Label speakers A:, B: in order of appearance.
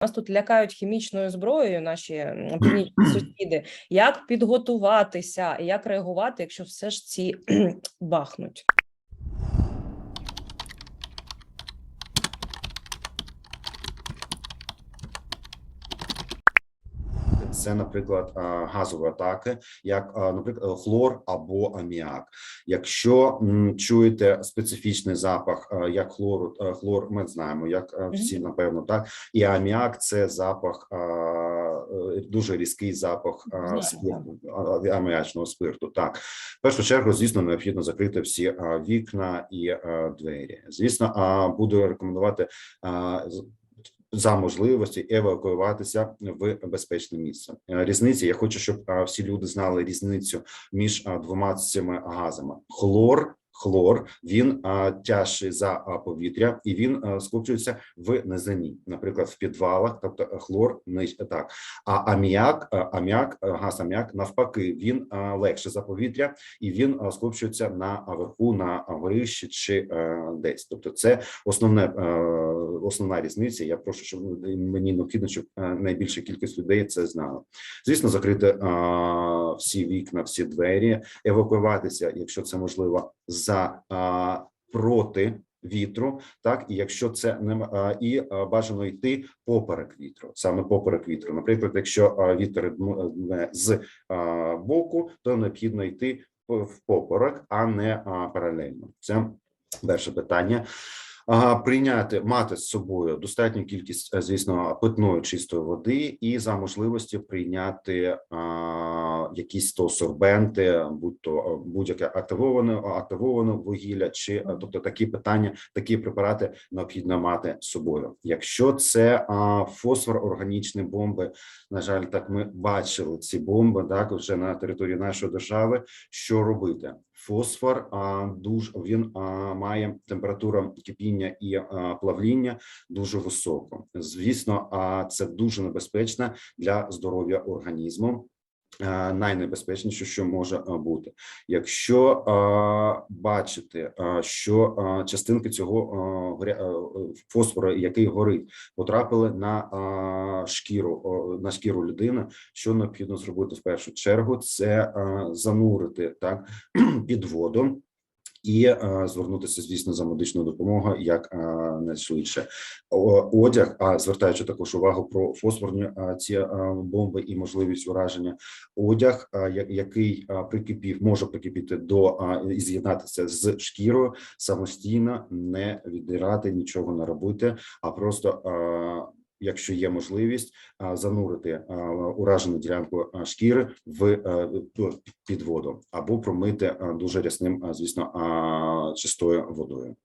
A: Нас тут лякають хімічною зброєю наші північні сусіди. Як підготуватися, і як реагувати, якщо все ж ці бахнуть?
B: Це, наприклад, газові атаки, як, наприклад, хлор або аміак. Якщо чуєте специфічний запах, як хлору, хлор, ми знаємо, як всі напевно, так і аміак це запах, е, дуже різкий запах спирту, аміачного спирту. Так, в першу чергу, звісно, необхідно закрити всі вікна і двері. Звісно, буду рекомендувати. За можливості евакуюватися в безпечне місце. різниця. Різниці. Я хочу, щоб всі люди знали різницю між двома цими газами. Хлор. Хлор він тяжчий за повітря і він скупчується в низині, наприклад, в підвалах, тобто е, хлор ниж так. А аміак, а, аміак, е, газ аміак, навпаки, він легше за повітря і він скупчується на верху на горищі чи е, десь. Тобто, це основне е, основна різниця. Я прошу, щоб мені необхідно, щоб е, найбільша кількість людей це знала. Звісно, закрити е, всі вікна, всі двері, евакуюватися, якщо це можливо, за е, проти. Вітру, так і якщо це не і бажано йти поперек вітру, саме поперек вітру. Наприклад, якщо вітер дме з боку, то необхідно йти в поперек, а не паралельно. Це перше питання. Прийняти мати з собою достатню кількість, е, звісно, питної чистої води, і за можливості прийняти якісь то сорбенти, будь то е, будь-яке активоване активоване вугілля, чи е, тобто такі питання, такі препарати необхідно мати з собою. Якщо це а, фосфор, органічні бомби, на жаль, так ми бачили ці бомби так вже на території нашої держави. Що робити? Фосфор а, дуже він а, має температуру кипіння і а, плавління дуже високу. Звісно, а це дуже небезпечно для здоров'я організму. Е, Найнебезпечніше, що може е, бути, якщо е, бачите, що частинки цього фосфору, який горить, потрапили на шкіру на шкіру людини, що необхідно зробити в першу чергу, це занурити так під воду. І е, звернутися, звісно, за медичною допомогою як е, найшвидше. Одяг, а звертаючи також увагу про фосфорні е, ці бомби і можливість ураження, одяг, який прикипів, може прикипіти до і з'єднатися з шкірою самостійно, не віддирати, нічого не робити, а просто. Е, Якщо є можливість занурити уражену ділянку шкіри в е, під воду або промити дуже рясним, звісно, чистою водою.